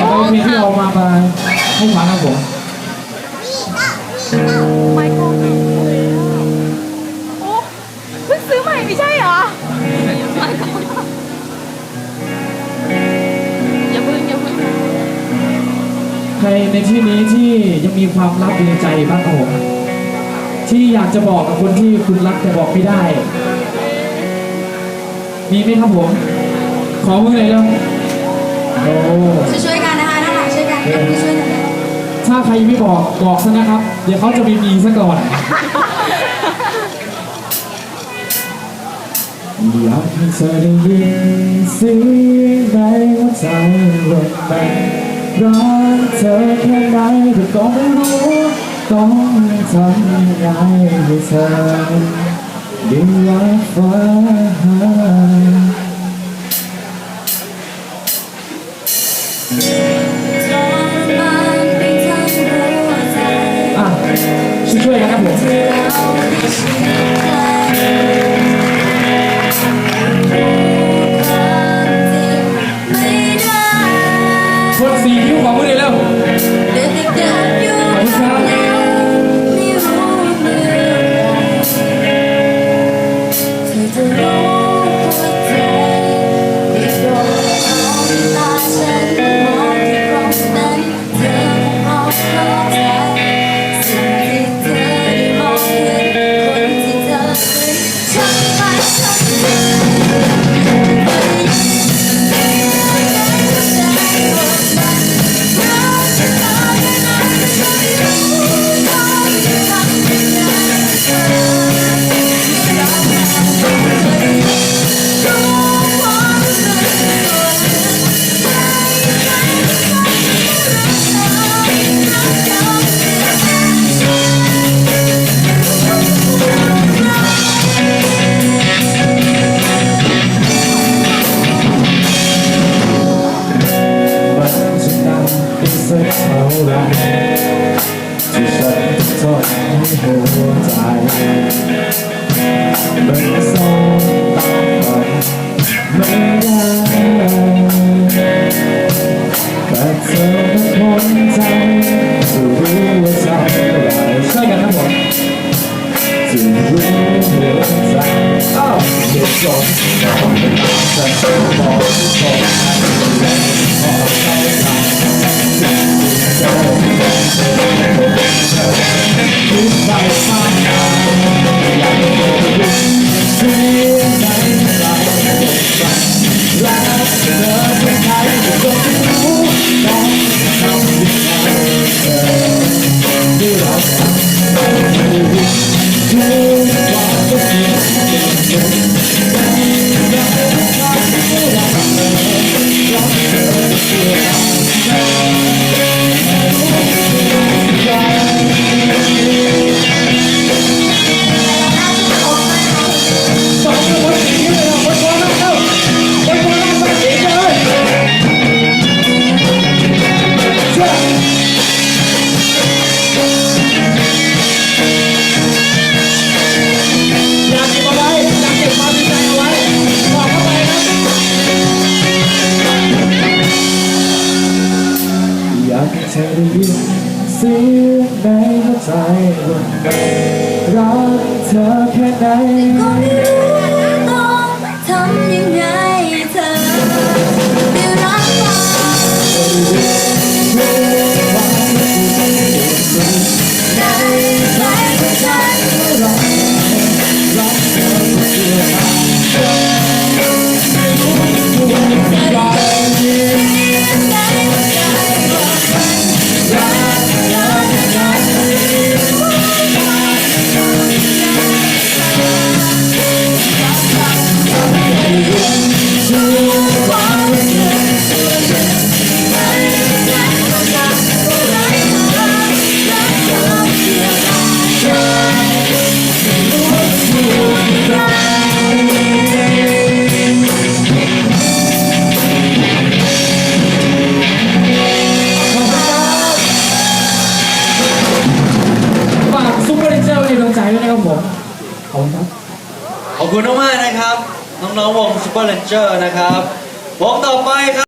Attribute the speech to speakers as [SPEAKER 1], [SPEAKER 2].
[SPEAKER 1] มามามาให้ฟังครับผม
[SPEAKER 2] ไมโครโอ้เพิ่งซื้อใหม่ไม่ใช่เหรออย่าเพิ่งอย่าเพิ่ง
[SPEAKER 1] ใครในที่นี้ที่ยังมีความลับอยู่ในใจบ้างครับผมที่อยากจะบอกกับคนที่คุณรักแต่บอกไม่ได้ มีไหมครับผม ขอมือหน่อยเร็วโอ้
[SPEAKER 3] หลังช่วยกันยกมือช่วยกันเลย
[SPEAKER 1] ถ้าใครไม่บอกบอกซะนะครับ เดี๋ยวเขาจะมีมีซะก่อน อยากให้เธอได้ยินเสียงในหัวใจว่ามันรักเธอแค่ไหนแต่ก็ไม่รู้ต้องทำยังไงให้เธอได้รับฟัง
[SPEAKER 3] ท ท
[SPEAKER 1] น
[SPEAKER 3] ให้หัวใจมันส่ง
[SPEAKER 1] ตามไปไม่ได้แต่เธอเป็นคนใจจะ ธอได้ยินเสียงในหัวใจว่ารักเธอแค่ไหน
[SPEAKER 3] คุณมากๆนะครับ น้อง
[SPEAKER 1] ๆวงซูเปอร์เลนเจอร์
[SPEAKER 4] นะครับ วงต่อไปครับ